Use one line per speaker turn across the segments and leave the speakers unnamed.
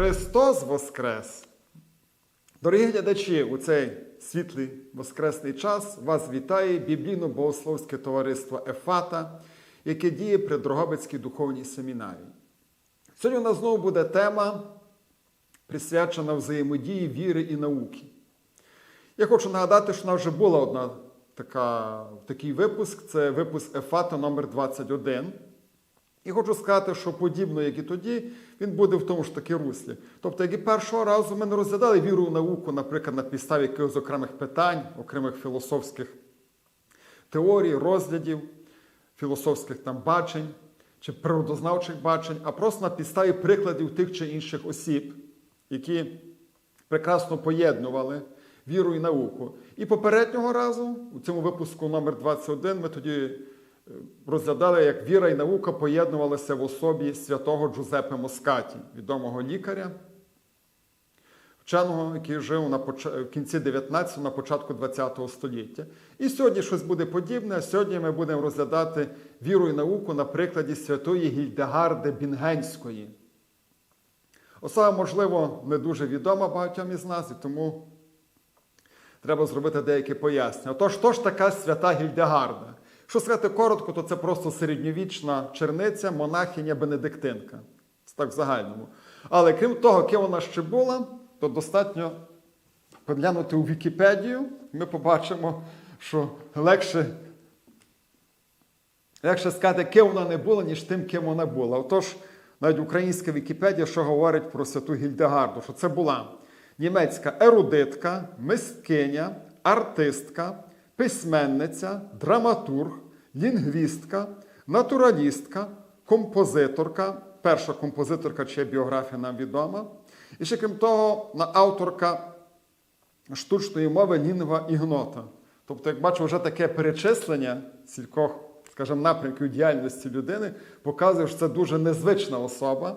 Христос Воскрес! Дорогі глядачі, у цей світлий воскресний час вас вітає біблійно-богословське товариство Ефата, яке діє при Дрогобицькій духовній семінарії. Сьогодні у нас знову буде тема, присвячена взаємодії віри і науки. Я хочу нагадати, що в нас вже була одна така, такий випуск це випуск Ефата номер 21 І хочу сказати, що подібно, як і тоді, він буде в тому ж таки руслі. Тобто, як і першого разу ми не розглядали віру в науку, наприклад, на підставі якихось окремих питань, окремих філософських теорій, розглядів, філософських там бачень чи природознавчих бачень, а просто на підставі прикладів тих чи інших осіб, які прекрасно поєднували віру і науку. І попереднього разу, у цьому випуску номер 21 ми тоді розглядали, як віра і наука поєднувалися в особі святого Джузеппе Москаті, відомого лікаря, вченого, який жив на поч... в кінці 19-го, на початку 20-го століття. І сьогодні щось буде подібне. Сьогодні ми будемо розглядати віру і науку на прикладі святої Гільдегарди Бінгенської. Особа, можливо, не дуже відома багатьом із нас, і тому треба зробити деякі пояснення. Отож, хто ж така свята Гільдегарда? Що сказати коротко, то це просто середньовічна черниця, монахиня Бенедиктинка. Це так в загальному. Але крім того, ким вона ще була, то достатньо поглянути у Вікіпедію, ми побачимо, що легше, легше сказати, ким вона не була, ніж тим, ким вона була. Отож, навіть українська Вікіпедія, що говорить про святу Гільдегарду, що це була німецька ерудитка, мисткиня, артистка, письменниця, драматург, лінгвістка, натуралістка, композиторка, перша композиторка, чия біографія нам відома. І ще крім того, авторка штучної мови лінгва ігнота. Тобто, як бачу, вже таке перечислення кількох, скажімо, напрямків діяльності людини показує, що це дуже незвична особа.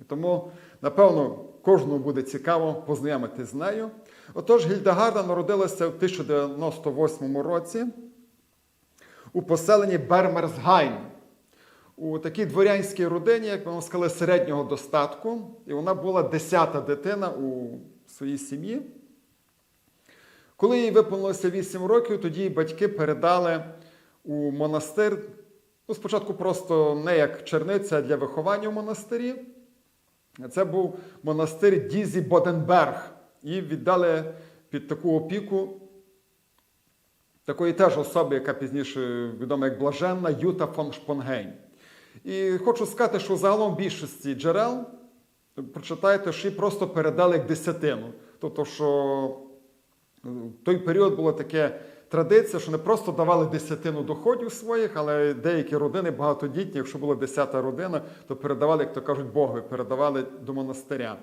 І тому, напевно, кожному буде цікаво познайомитися з нею. Отож, Гільдегарда народилася в 1098 році у поселенні Бермерсгайн, у такій дворянській родині, як ми сказали, середнього достатку. І вона була десята дитина у своїй сім'ї. Коли їй виповнилося 8 років, тоді її батьки передали у монастир. Ну, спочатку просто не як черниця для виховання в монастирі. Це був монастир Дізі Боденберг. І віддали під таку опіку такої теж особи, яка пізніше відома як Блаженна Юта фон Шпонгейн. І хочу сказати, що загалом більшості джерел прочитайте, що її просто передали як десятину. Тобто, що в той період була така традиція, що не просто давали десятину доходів своїх, але деякі родини багатодітні, якщо була десята родина, то передавали, як то кажуть, Богові, передавали до монастиря.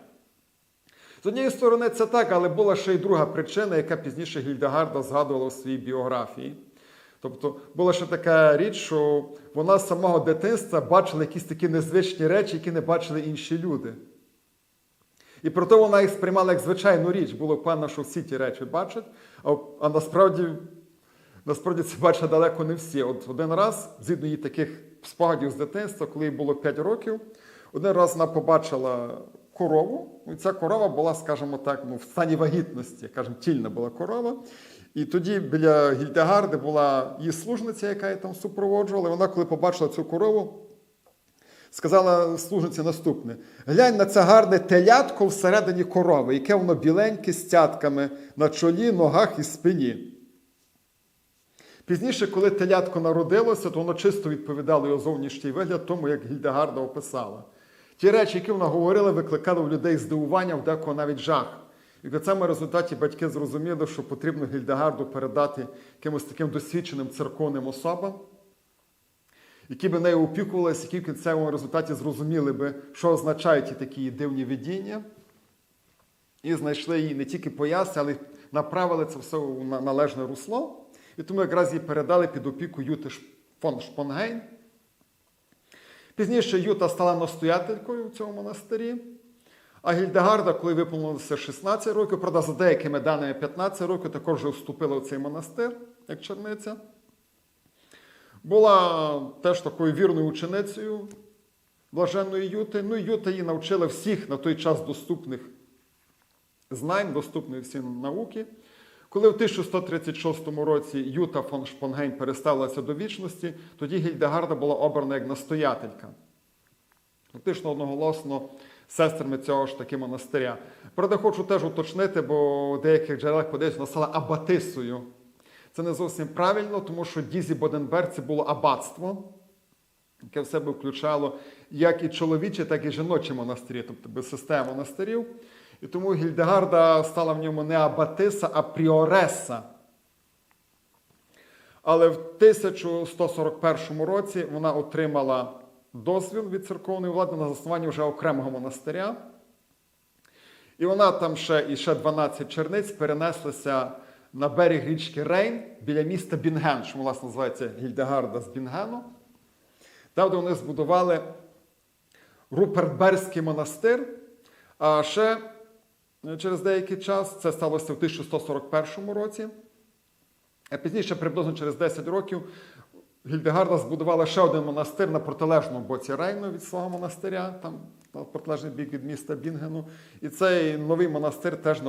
З однієї сторони, це так, але була ще й друга причина, яка пізніше Гільдегарда згадувала у своїй біографії. Тобто була ще така річ, що вона з самого дитинства бачила якісь такі незвичні речі, які не бачили інші люди. І проте вона їх сприймала як звичайну річ. Було певно, що всі ті речі бачать, а, а насправді насправді це бачать далеко не всі. От один раз, згідно її таких спогадів з дитинства, коли їй було 5 років, один раз вона побачила корову. І ця корова була, скажімо так, ну, в стані вагітності, кажемо, тільна була корова. І тоді біля Гільдегарди була її служниця, яка її там супроводжувала. І вона, коли побачила цю корову, сказала служниці наступне: глянь на це гарне телятко всередині корови, яке воно біленьке з цятками на чолі, ногах і спині. Пізніше, коли телятко народилося, то воно чисто відповідало його зовнішній вигляд тому, як Гільдегарда описала. Ті речі, які вона говорила, викликали у людей здивування, в декого навіть жах. І в цьому результаті батьки зрозуміли, що потрібно Гільдегарду передати якимось таким досвідченим церковним особам, які би нею опікувалися, які в кінцевому результаті зрозуміли би, що означають ті такі дивні видіння, і знайшли її не тільки пояснення, але й направили це все у належне русло. І тому якраз її передали під опіку Юти фон Шпонгейн. Пізніше Юта стала настоятелькою в цьому монастирі. А Гільдегарда, коли виповнилося 16 років, правда, за деякими даними 15 років, також вже вступила в цей монастир, як черниця. Була теж такою вірною ученицею блаженної Юти. Ну Юта її навчила всіх на той час доступних знань, доступної всім науки. Коли в 1136 році Юта фон Шпонгейм переставилася до вічності, тоді Гільдегарда була обрана як настоятелька. Фактично одноголосно сестрами цього ж таки монастиря. Правда, хочу теж уточнити, бо у деяких джерелах подається вона абатисою. Це не зовсім правильно, тому що Дізі Боденберг це було аббатство, яке в себе включало як і чоловічі, так і жіночі монастирі, тобто без системи монастирів. І тому Гільдегарда стала в ньому не абатиса, а пріореса. Але в 1141 році вона отримала дозвіл від церковної влади на заснування вже окремого монастиря. І вона там ще і ще 12 черниць перенеслися на берег річки Рейн біля міста Бінген, що власне називається Гільдегарда з Бінгену. Там, де вони збудували Рупертберзький монастир. А ще через деякий час це сталося в 1141 році. А пізніше, приблизно через 10 років, Гільдегарда збудувала ще один монастир на протилежному боці Рейну від свого монастиря, там на протилежний бік від міста Бінгену. І цей новий монастир теж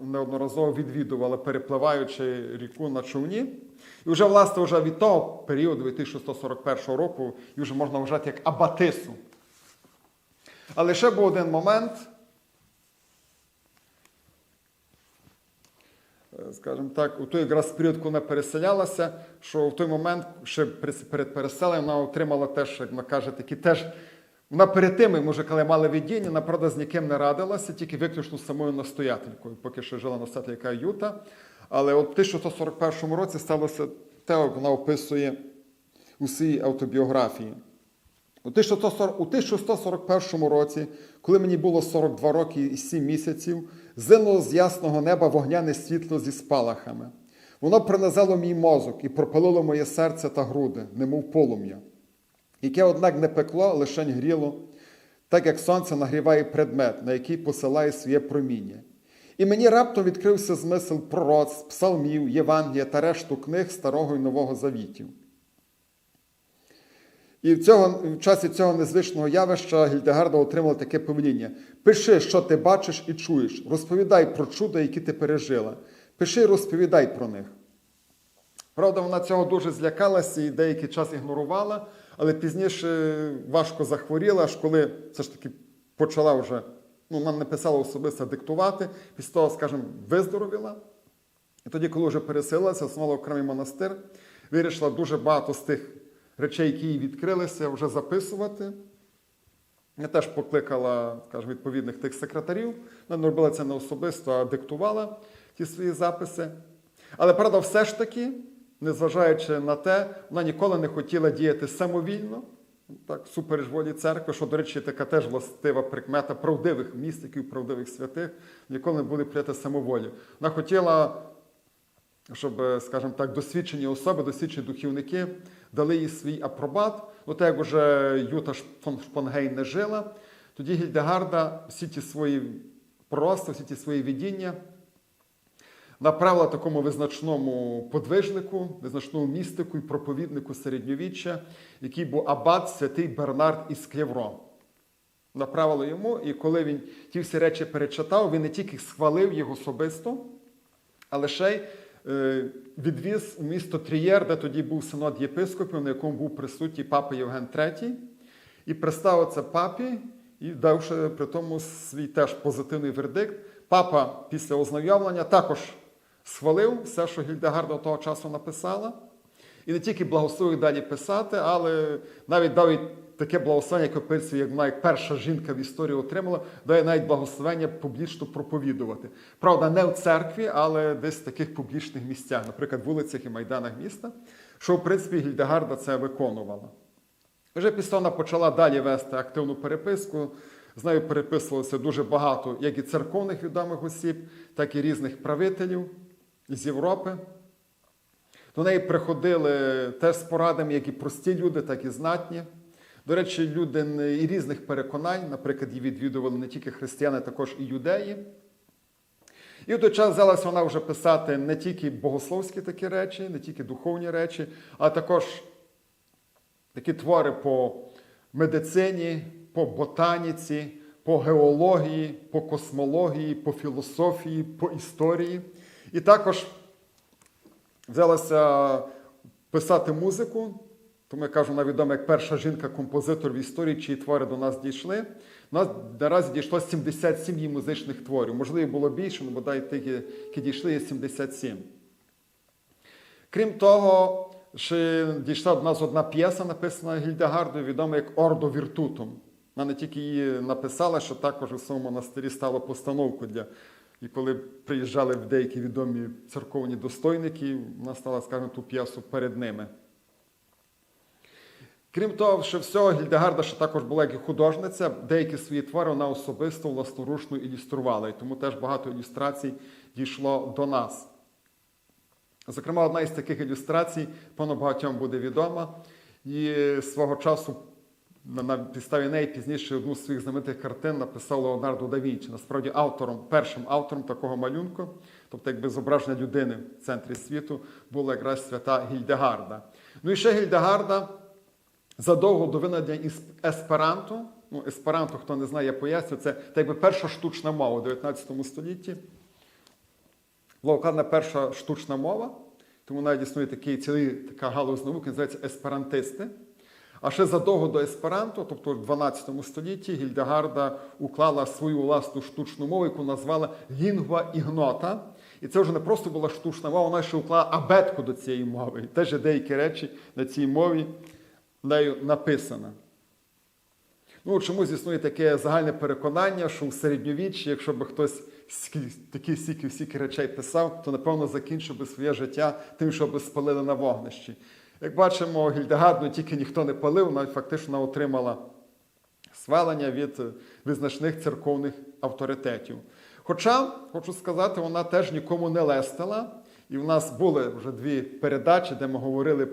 неодноразово відвідували, перепливаючи ріку на човні. І вже, власне, вже від того періоду, від 1141 року, її вже можна вважати як абатису. Але ще був один момент. Скажімо так, у той якраз період, коли вона переселялася, що в той момент, ще перед переселенням, вона отримала теж, як вона каже, такі теж. Вона перед тим, може, коли мала видіння, вона, правда, з ніким не радилася, тільки виключно самою настоятелькою, поки що жила настоятелька Юта. Але от в 1141 році сталося те, як вона описує у своїй автобіографії. У 1141 році, коли мені було 42 роки і 7 місяців, зинуло з ясного неба вогняне світло зі спалахами. Воно пронизало мій мозок і пропалило моє серце та груди, немов полум'я, яке, однак, не пекло, лишень гріло, так як сонце нагріває предмет, на який посилає своє проміння. І мені раптом відкрився змисел пророцтв, псалмів, Євангелія та решту книг Старого і Нового Завітів. І в, цього, в часі цього незвичного явища Гільдегарда отримала таке повеління: пиши, що ти бачиш і чуєш, розповідай про чудо, які ти пережила. Пиши і розповідай про них. Правда, вона цього дуже злякалася і деякий час ігнорувала, але пізніше важко захворіла, аж коли все ж таки почала вже, ну, вона не писала особисто диктувати, після того, скажімо, виздоровіла. І тоді, коли вже переселилася, основала окремий монастир, вирішила дуже багато з тих речей, які їй відкрилися, вже записувати. Я теж покликала, скажімо, відповідних тих секретарів. Вона робила це не особисто, а диктувала ті свої записи. Але правда, все ж таки, незважаючи на те, вона ніколи не хотіла діяти самовільно, так, супереч волі церкви, що, до речі, така теж властива прикмета правдивих містиків, правдивих святих, ніколи не були прияти самоволі. Вона хотіла, щоб, скажімо так, досвідчені особи, досвідчені духівники дали їй свій апробат. Ну, так як вже Юта Шпонгейн не жила, тоді Гільдегарда всі ті свої пророцтва, всі ті свої видіння направила такому визначному подвижнику, визначному містику і проповіднику середньовіччя, який був абат святий Бернард із Клєвро. Направила йому, і коли він ті всі речі перечитав, він не тільки схвалив їх особисто, але ще й е, відвіз у місто Трієр, де тоді був синод єпископів, на якому був присутній папа Євген III, і представив це папі, і давши при тому свій теж позитивний вердикт. Папа після ознайомлення також схвалив все, що Гільдегарда того часу написала. І не тільки благословив далі писати, але навіть дав таке благословення, як описує, як як перша жінка в історії отримала, дає навіть благословення публічно проповідувати. Правда, не в церкві, але десь в таких публічних місцях, наприклад, вулицях і майданах міста, що, в принципі, Гільдегарда це виконувала. Вже після вона почала далі вести активну переписку. З нею переписувалося дуже багато як і церковних відомих осіб, так і різних правителів з Європи. До неї приходили теж з порадами, як і прості люди, так і знатні. До речі, люди і різних переконань, наприклад, її відвідували не тільки християни, також і юдеї. І в час взялася вона вже писати не тільки богословські такі речі, не тільки духовні речі, а також такі твори по медицині, по ботаніці, по геології, по космології, по філософії, по історії. І також взялася писати музику. Тому я кажу, вона відома як перша жінка-композитор в історії, чиї твори до нас дійшли. У нас наразі дійшло 77 її музичних творів. Можливо, було більше, але бодай тих, які дійшли, є 77. Крім того, ще дійшла до нас одна п'єса, написана Гільдегардою, відома як Ордо Віртутум. Вона не тільки її написала, що також у своєму монастирі стало постановку для. І коли приїжджали в деякі відомі церковні достойники, вона стала, скажімо, ту п'єсу перед ними. Крім того, що всього, Гільдегарда ще також була як і художниця, деякі свої твори вона особисто власноручно ілюструвала, і тому теж багато ілюстрацій дійшло до нас. Зокрема, одна із таких ілюстрацій, певно, багатьом буде відома, і свого часу на, підставі неї пізніше одну з своїх знаменитих картин написав Леонардо да Вінчі. Насправді автором, першим автором такого малюнку, тобто якби зображення людини в центрі світу, була якраз свята Гільдегарда. Ну і ще Гільдегарда задовго до винайдення есперанто. Ну, есперанто, хто не знає, я поясню, це так якби перша штучна мова у 19 столітті. Була вкладена перша штучна мова, тому навіть існує такий цілий така галузь науки, називається есперантисти. А ще задовго до есперанто, тобто в 12 столітті, Гільдегарда уклала свою власну штучну мову, яку назвала лінгва ігнота. І це вже не просто була штучна мова, вона ще уклала абетку до цієї мови. І теж є деякі речі на цій мові нею написано. Ну, чомусь існує таке загальне переконання, що в середньовіччі, якщо б хтось такі стільки всіки речей писав, то напевно закінчив би своє життя тим, що би спалили на вогнищі. Як бачимо, Гільдегарду тільки ніхто не палив, навіть фактично отримала свалення від визначних церковних авторитетів. Хоча, хочу сказати, вона теж нікому не лестила. І в нас були вже дві передачі, де ми говорили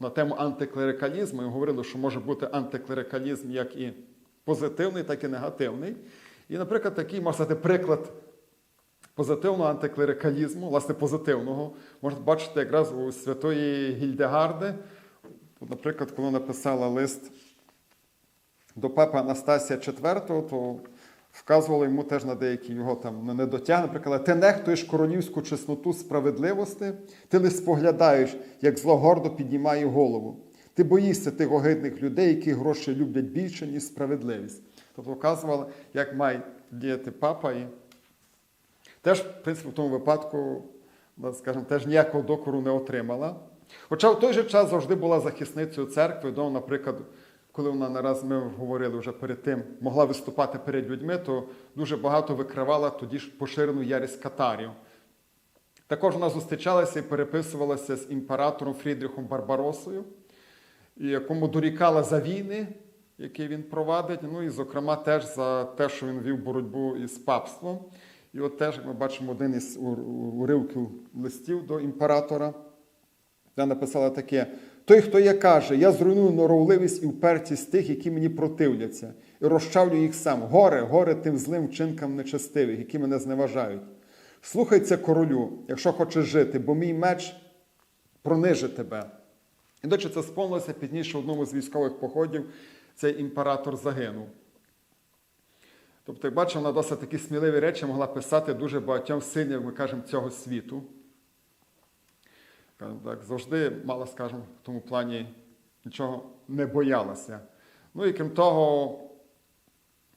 на тему антиклерикалізму і говорили, що може бути антиклерикалізм як і позитивний, так і негативний. І, наприклад, такий, можна сказати, приклад позитивного антиклерикалізму, власне, позитивного, можна бачити якраз у святої Гільдегарди. Наприклад, коли написала лист до папи Анастасія IV, то вказували йому теж на деякі його там недотяги. Наприклад, ти нехтуєш королівську чесноту справедливості, ти не споглядаєш, як зло гордо піднімає голову. Ти боїшся тих огидних людей, які гроші люблять більше, ніж справедливість. Тобто вказували, як має діяти папа. І теж, в принципі, в тому випадку, скажімо, теж ніякого докору не отримала. Хоча в той же час завжди була захисницею церкви, до, наприклад, коли вона нараз ми говорили вже перед тим, могла виступати перед людьми, то дуже багато викривала тоді ж поширену ярість катарів. Також вона зустрічалася і переписувалася з імператором Фрідріхом Барбаросою, якому дорікала за війни, які він провадить, ну і, зокрема, теж за те, що він вів боротьбу із папством. І от теж, як ми бачимо, один із уривків листів до імператора, де написала таке. Той, хто я каже, я зруйную норовливість і впертість тих, які мені противляться, і розчавлю їх сам. Горе, горе тим злим вчинкам нечестивих, які мене зневажають. Слухайся королю, якщо хочеш жити, бо мій меч пронижить тебе. І до це сповнилося пізніше в одному з військових походів, цей імператор загинув. Тобто, як бачимо, вона досить такі сміливі речі могла писати дуже багатьом сильним, ми кажемо, цього світу так, завжди мала, скажімо, в тому плані нічого не боялася. Ну і крім того,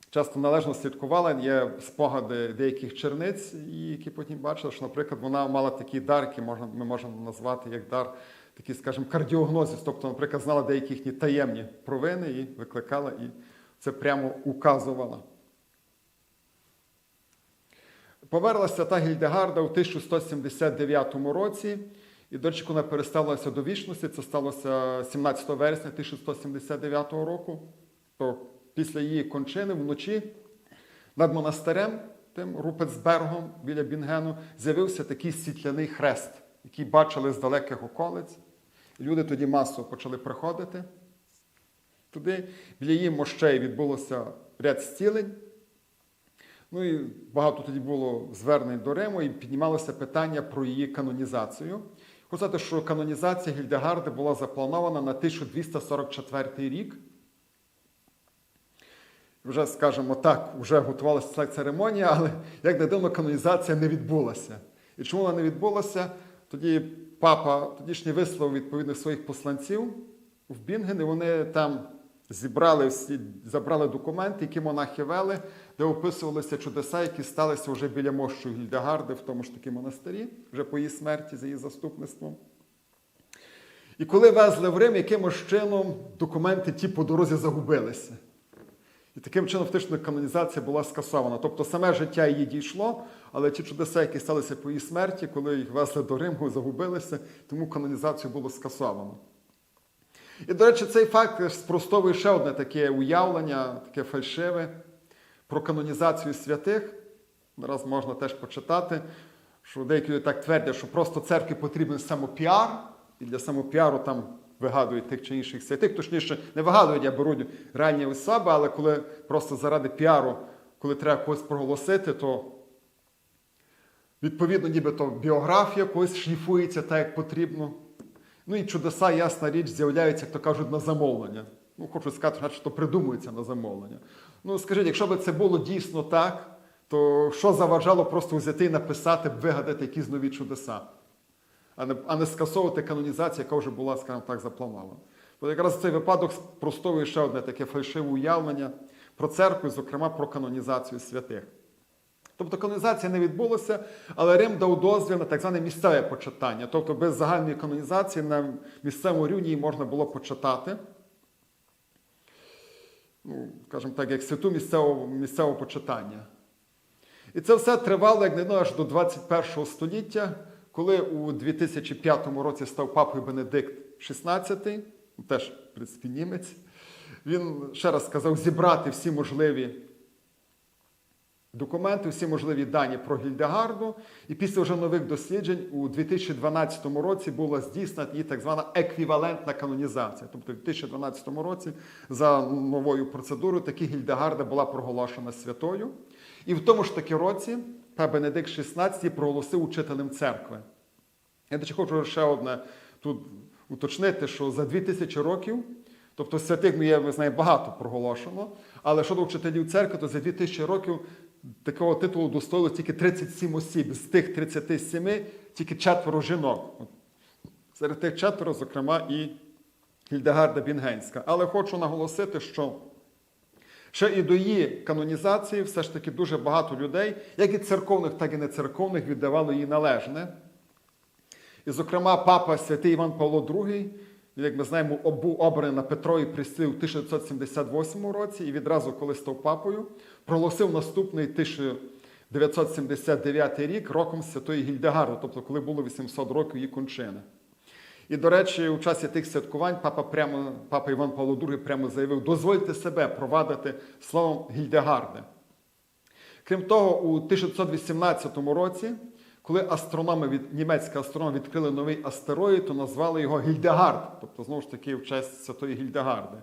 часто належно слідкувала, є спогади деяких черниць, які потім бачили, що, наприклад, вона мала такі дар, які можна, ми можемо назвати як дар, такий, скажімо, кардіогнозіс, тобто, наприклад, знала деякі їхні таємні провини і викликала, і це прямо указувала. Померлася та Гільдегарда у 1179 році. І, до речі, вона переставилася до вічності, це сталося 17 вересня 1179 року. То після її кончини вночі над монастирем, тим Рупецбергом біля Бінгену, з'явився такий світляний хрест, який бачили з далеких околиць. Люди тоді масово почали приходити туди. Біля її мощей відбулося ряд зцілень. Ну і багато тоді було звернень до Риму, і піднімалося питання про її канонізацію. Хочу сказати, що канонізація Гільдегарди була запланована на 1244 рік. вже, скажімо так, вже готувалася ця церемонія, але як не дивно, канонізація не відбулася. І чому вона не відбулася? Тоді папа тодішній вислав відповідних своїх посланців в Бінген, і вони там зібрали всі, забрали документи, які монахи вели, де описувалися чудеса, які сталися вже біля мощу Гільдегарди, в тому ж таки монастирі, вже по її смерті за її заступництвом. І коли везли в Рим, якимось чином документи ті по дорозі загубилися. І таким чином фактично канонізація була скасована. Тобто саме життя її дійшло, але ті чудеса, які сталися по її смерті, коли їх везли до Риму, загубилися, тому канонізацію було скасовано. І, до речі, цей факт спростовує ще одне таке уявлення, таке фальшиве про канонізацію святих. Зараз можна теж почитати, що деякі так твердять, що просто церкві потрібен самопіар, і для самопіару там вигадують тих чи інших святих. Точніше, не вигадують, а беруть реальні особи, але коли просто заради піару, коли треба когось проголосити, то відповідно нібито біографія когось шліфується так, як потрібно. Ну і чудеса, ясна річ, з'являються, як то кажуть, на замовлення. Ну, хочу сказати, що придумується на замовлення. Ну, скажіть, якщо б це було дійсно так, то що заважало просто взяти і написати, вигадати якісь нові чудеса, а не, а не скасовувати канонізацію, яка вже була, скажімо так, запланована. Бо якраз цей випадок спростовує ще одне таке фальшиве уявлення про церкву, зокрема про канонізацію святих. Тобто канонізація не відбулася, але Рим дав дозвіл на так зване місцеве почитання. Тобто без загальної канонізації на місцевому рівні її можна було почитати. Ну, скажімо так, як святу місцевого, місцевого почитання. І це все тривало, як не ну, аж до 21 століття, коли у 2005 році став папою Бенедикт XVI, теж, в принципі, німець. Він ще раз сказав зібрати всі можливі документи, всі можливі дані про Гільдегарду. І після вже нових досліджень у 2012 році була здійснена її так звана еквівалентна канонізація. Тобто в 2012 році за новою процедурою таки Гільдегарда була проголошена святою. І в тому ж таки році Папа Бенедикт XVI проголосив учителем церкви. Я до хочу ще одне тут уточнити, що за 2000 років, тобто святих є, ми знаємо, багато проголошено, але щодо вчителів церкви, то за 2000 років такого титулу достоїло тільки 37 осіб. З тих 37 тільки четверо жінок. Серед тих четверо, зокрема, і Гільдегарда Бінгенська. Але хочу наголосити, що ще і до її канонізації все ж таки дуже багато людей, як і церковних, так і нецерковних, віддавало їй належне. І, зокрема, папа святий Іван Павло II, як ми знаємо, був обраний на Петрові престолі у 1978 році і відразу, коли став папою, проголосив наступний 1979 рік роком Святої Гільдегарди, тобто коли було 800 років її кончини. І, до речі, у часі тих святкувань папа прямо, папа Іван Павло II прямо заявив: дозвольте себе провадити словом Гільдегарди. Крім того, у 1918 році, коли астрономи від німецькі астрономи відкрили новий астероїд, то назвали його Гільдегард, тобто знову ж таки в честь Святої Гільдегарди.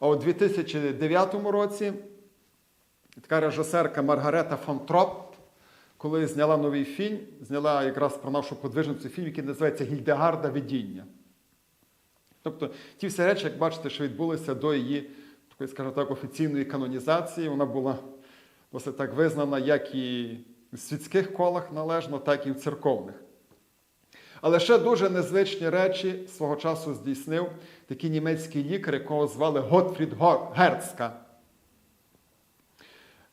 А у 2009 році така режисерка Маргарета фон Троп, коли зняла новий фільм, зняла якраз про нашу подвижницю фільм, який називається Гільдегарда Видіння. Тобто ті всі речі, як бачите, що відбулися до її, скажімо так, офіційної канонізації, вона була досить так визнана як і в світських колах належно, так і в церковних. Але ще дуже незвичні речі свого часу здійснив такий німецький лікар, якого звали Готфрід Герцка.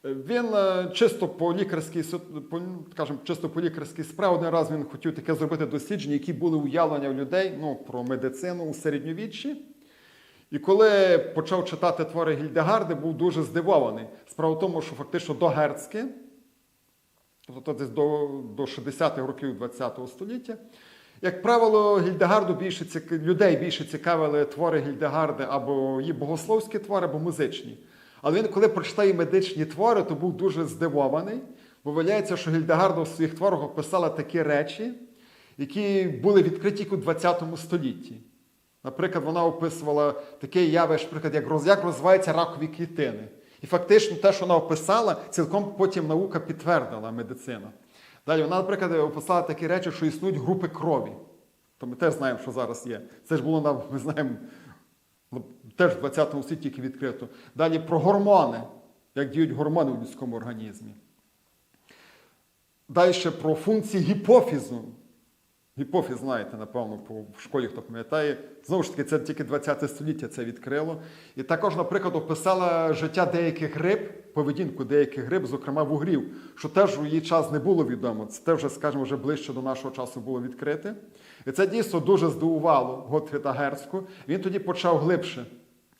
Він е, чисто по лікарській скажімо, чисто по лікарській справі один раз він хотів таке зробити дослідження, які були уявлення в людей ну, про медицину у середньовіччі. І коли почав читати твори Гільдегарди, був дуже здивований. Справа в тому, що фактично до Герцки, тобто десь до, до 60-х років ХХ століття, як правило, Гільдегарду більше цік... людей більше цікавили твори Гільдегарди або її богословські твори, або музичні. Але він, коли прочитав її медичні твори, то був дуже здивований, бо виявляється, що Гільдегарда у своїх творах описала такі речі, які були відкриті у ХХ столітті. Наприклад, вона описувала таке явище, як розвиваються ракові клітини. І фактично те, що вона описала, цілком потім наука підтвердила медицина. Далі вона, наприклад, описала такі речі, що існують групи крові. То ми теж знаємо, що зараз є. Це ж було, ми знаємо, теж в 20 столітті відкрито. Далі про гормони. як діють гормони в людському організмі. Далі про функції гіпофізу. Гіпофіз, знаєте, напевно, по школі хто пам'ятає. Знову ж таки, це тільки 20 століття це відкрило. І також, наприклад, описала життя деяких риб, поведінку деяких риб, зокрема вугрів, що теж у її час не було відомо. Це теж, скажімо, вже ближче до нашого часу було відкрите. І це дійсно дуже здивувало Готфріда Герцьку. Він тоді почав глибше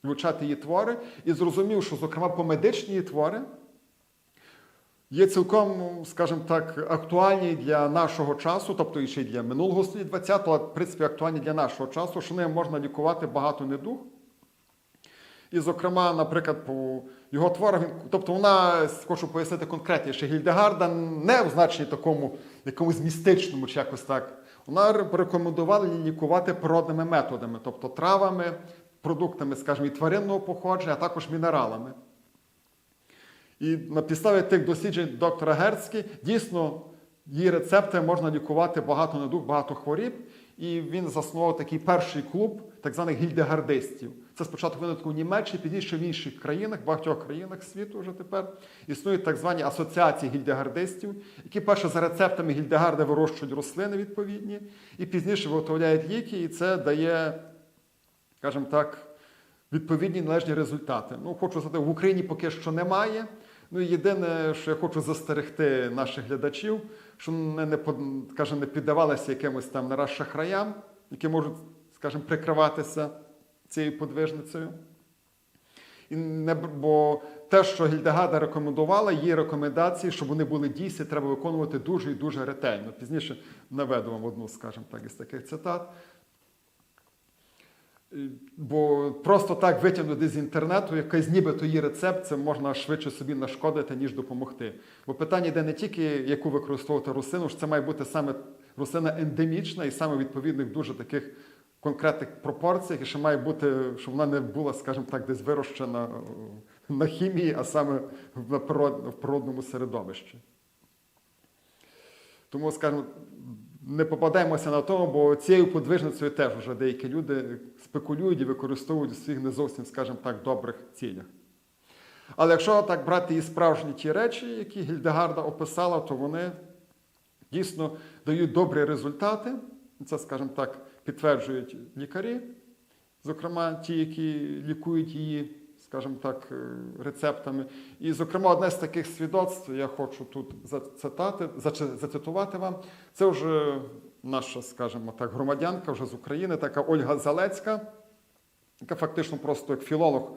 вивчати її твори і зрозумів, що, зокрема, помедичні її твори є цілком, скажімо так, актуальні для нашого часу, тобто і ще й для минулого століття 20-го, а в принципі актуальні для нашого часу, що ними можна лікувати багато недуг. І, зокрема, наприклад, по його творах, тобто вона, хочу пояснити конкретніше, Гільдегарда не в значенні такому якомусь містичному чи якось так. Вона рекомендувала лікувати природними методами, тобто травами, продуктами, скажімо, і тваринного походження, а також мінералами. І на підставі тих досліджень доктора Герцькі дійсно її рецепти можна лікувати багато недуг, багато хворіб. І він заснував такий перший клуб так званих гільдегардистів. Це спочатку виникло в Німеччині, пізніше в інших країнах, багатьох країнах світу вже тепер існують так звані асоціації гільдегардистів, які перше за рецептами гільдегарди вирощують рослини відповідні, і пізніше виготовляють ліки, і це дає, скажімо так, відповідні належні результати. Ну, хочу сказати, в Україні поки що немає. Ну, єдине, що я хочу застерегти наших глядачів, що не, не, скажімо, не піддавалися якимось там нараз шахраям, які можуть, скажімо, прикриватися цією подвижницею. І не, бо те, що Гільдегада рекомендувала, її рекомендації, щоб вони були дійсні, треба виконувати дуже і дуже ретельно. Пізніше наведу вам одну, скажімо так, із таких цитат. Бо просто так витягнути з інтернету якийсь нібито її рецепт, це можна швидше собі нашкодити, ніж допомогти. Бо питання йде не тільки, яку використовувати рослину, що це має бути саме рослина ендемічна і саме відповідних дуже таких конкретних пропорціях, і ще має бути, щоб вона не була, скажімо так, десь вирощена е, на хімії, а саме в природному середовищі. Тому, скажімо, не попадаємося на тому, бо цією подвижницею теж вже деякі люди спекулюють і використовують у своїх не зовсім, скажімо так, добрих цілях. Але якщо так брати і справжні ті речі, які Гільдегарда описала, то вони дійсно дають добрі результати. Це, скажімо так, підтверджують лікарі, зокрема ті, які лікують її, скажімо так, е, рецептами. І, зокрема, одне з таких свідоцтв, я хочу тут зацитати, зацитувати вам. Це вже наша, скажімо так, громадянка вже з України, така Ольга Залецька, яка фактично просто як філолог,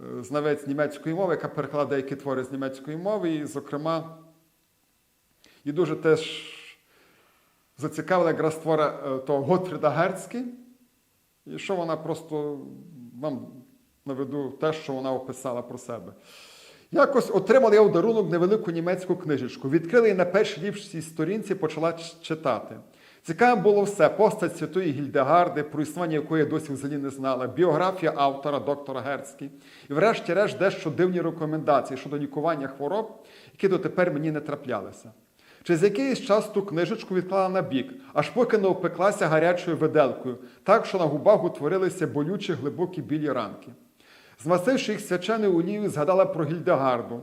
е, знавець німецької мови, яка перекладає деякі твори з німецької мови, і, зокрема, і дуже теж зацікавила якраз твора е, того Готфріда Герцьки, і що вона просто вам наведу те, що вона описала про себе. Якось отримала я у дарунок невелику німецьку книжечку. Відкрила її на першій ліпшій сторінці, почала читати. Цікавим було все: постать святої Гільдегарди, про існування якої я досі взагалі не знала, біографія автора, доктора Герцькі. І врешті-решт дещо дивні рекомендації щодо лікування хвороб, які дотепер мені не траплялися. Через якийсь час ту книжечку відклала на бік, аж поки не опеклася гарячою виделкою, так що на губах утворилися болючі глибокі білі ранки. Змастивши їх свяченою олією, згадала про Гільдегарду.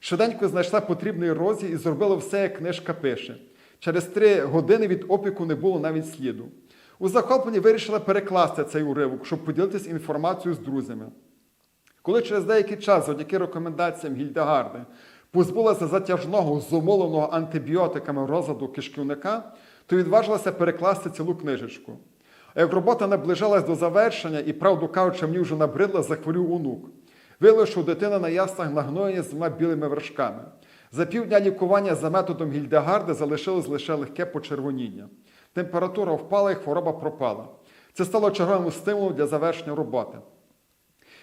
Швиденько знайшла потрібний розділ і зробила все, як книжка пише. Через три години від опіку не було навіть сліду. У захопленні вирішила перекласти цей уривок, щоб поділитися інформацією з друзями. Коли через деякий час, завдяки рекомендаціям Гільдегарди, позбулася затяжного, зумовленого антибіотиками розладу кишківника, то відважилася перекласти цілу книжечку. А як робота наближалась до завершення і, правду кажучи, мені вже набридла, захворів онук. Що дитина на яснах нагноєні з двома білими вершками. За півдня лікування за методом Гільдегарди залишилось лише легке почервоніння. Температура впала і хвороба пропала. Це стало черговим стимулом для завершення роботи.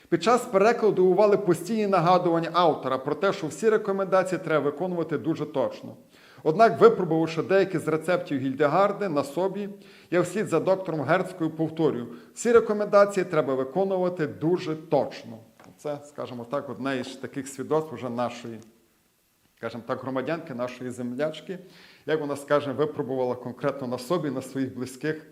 Під час перекладу дивували постійні нагадування автора про те, що всі рекомендації треба виконувати дуже точно. Однак, випробувавши деякі з рецептів Гільдегарди на собі, я вслід за доктором Герцькою повторюю, всі рекомендації треба виконувати дуже точно. Це, скажімо так, одне із таких свідоцтв вже нашої, скажімо так, громадянки, нашої землячки, як вона, скажімо, випробувала конкретно на собі, на своїх близьких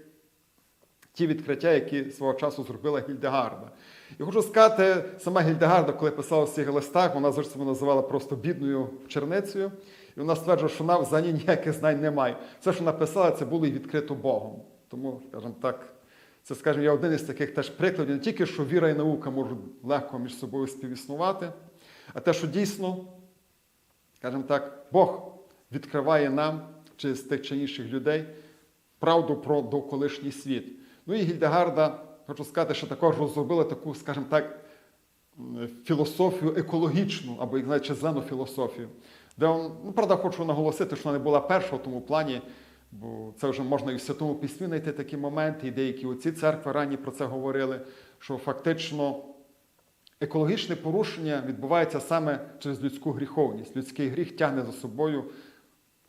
ті відкриття, які свого часу зробила Гільдегарда. І хочу сказати, сама Гільдегарда, коли писала в цих листах, вона завжди себе називала просто бідною черницею. І вона стверджує, що вона взагалі ніяких знань не має. Все, що написала, це було і відкрито Богом. Тому, скажімо так, це, скажімо, я один із таких теж прикладів, не тільки що віра і наука можуть легко між собою співіснувати, а те, що дійсно, скажімо так, Бог відкриває нам через тих чи інших людей правду про довколишній світ. Ну і Гільдегарда, хочу сказати, що також розробила таку, скажімо так, філософію екологічну або як знаєте, зелену філософію. Де он, ну, правда, хочу наголосити, що вона не була перша в тому плані, бо це вже можна і в Святому Письмі знайти такі моменти, і деякі оці церкви ранні про це говорили, що фактично екологічне порушення відбувається саме через людську гріховність. Людський гріх тягне за собою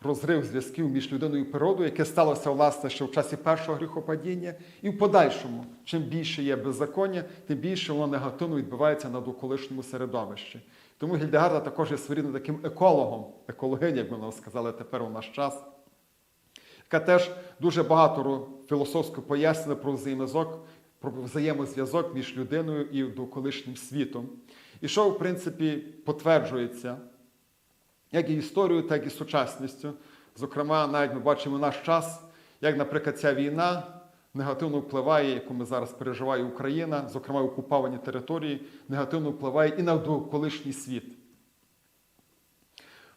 розрив зв'язків між людиною і природою, яке сталося власне ще в часі першого гріхопадіння, і в подальшому, чим більше є беззаконня, тим більше воно негативно відбувається на довколишньому середовищі. Тому Гільдегарда також є своєрідним таким екологом, екологиня, як би нам сказали тепер у наш час, яка теж дуже багато філософсько пояснює про взаємозв'язок, про взаємозв'язок між людиною і довколишнім світом. І що, в принципі, потверджується як і історією, так і сучасністю. Зокрема, навіть ми бачимо наш час, як, наприклад, ця війна негативно впливає, яку ми зараз переживає Україна, зокрема окуповані території, негативно впливає і на довколишній світ.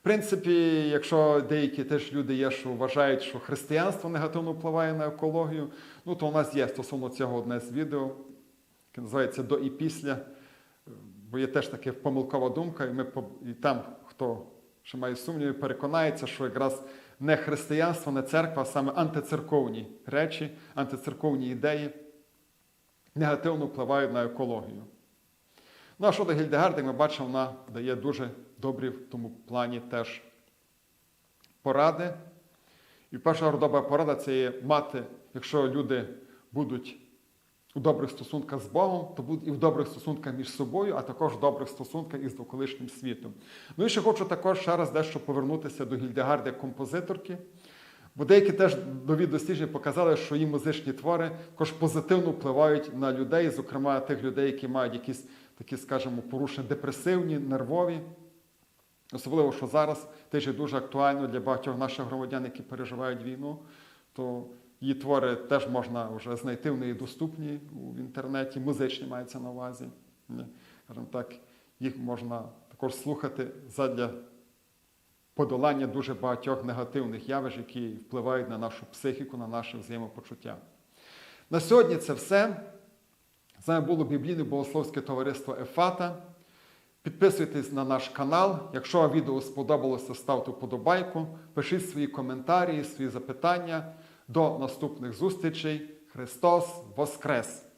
В принципі, якщо деякі теж люди є, що вважають, що християнство негативно впливає на екологію, ну то у нас є стосовно цього одне з відео, яке називається До і після. Бо є теж така помилкова думка, і ми і там, хто ще має сумніви, переконається, що якраз не християнство, не церква, а саме антицерковні речі, антицерковні ідеї негативно впливають на екологію. Ну а щодо Гільдегарди, як ми бачимо, вона дає дуже добрі в тому плані теж поради. І перша родова порада це є мати, якщо люди будуть у добрих стосунках з Богом, то будуть і в добрих стосунках між собою, а також в добрих стосунках із довколишнім світом. Ну і ще хочу також ще раз дещо повернутися до Гільдегарди як композиторки. Бо деякі теж нові дослідження показали, що її музичні твори також позитивно впливають на людей, зокрема тих людей, які мають якісь такі, скажімо, порушення депресивні, нервові. Особливо, що зараз теж дуже актуально для багатьох наших громадян, які переживають війну, то її твори теж можна вже знайти, є доступні в інтернеті, музичні мається на увазі. Так, їх можна також слухати задля подолання дуже багатьох негативних явищ, які впливають на нашу психіку, на наше взаємопочуття. На сьогодні це все. З нами було біблійне богословське товариство Ефата. Підписуйтесь на наш канал. Якщо відео сподобалося, ставте вподобайку, пишіть свої коментарі, свої запитання. До наступних зустрічей. Христос Воскрес!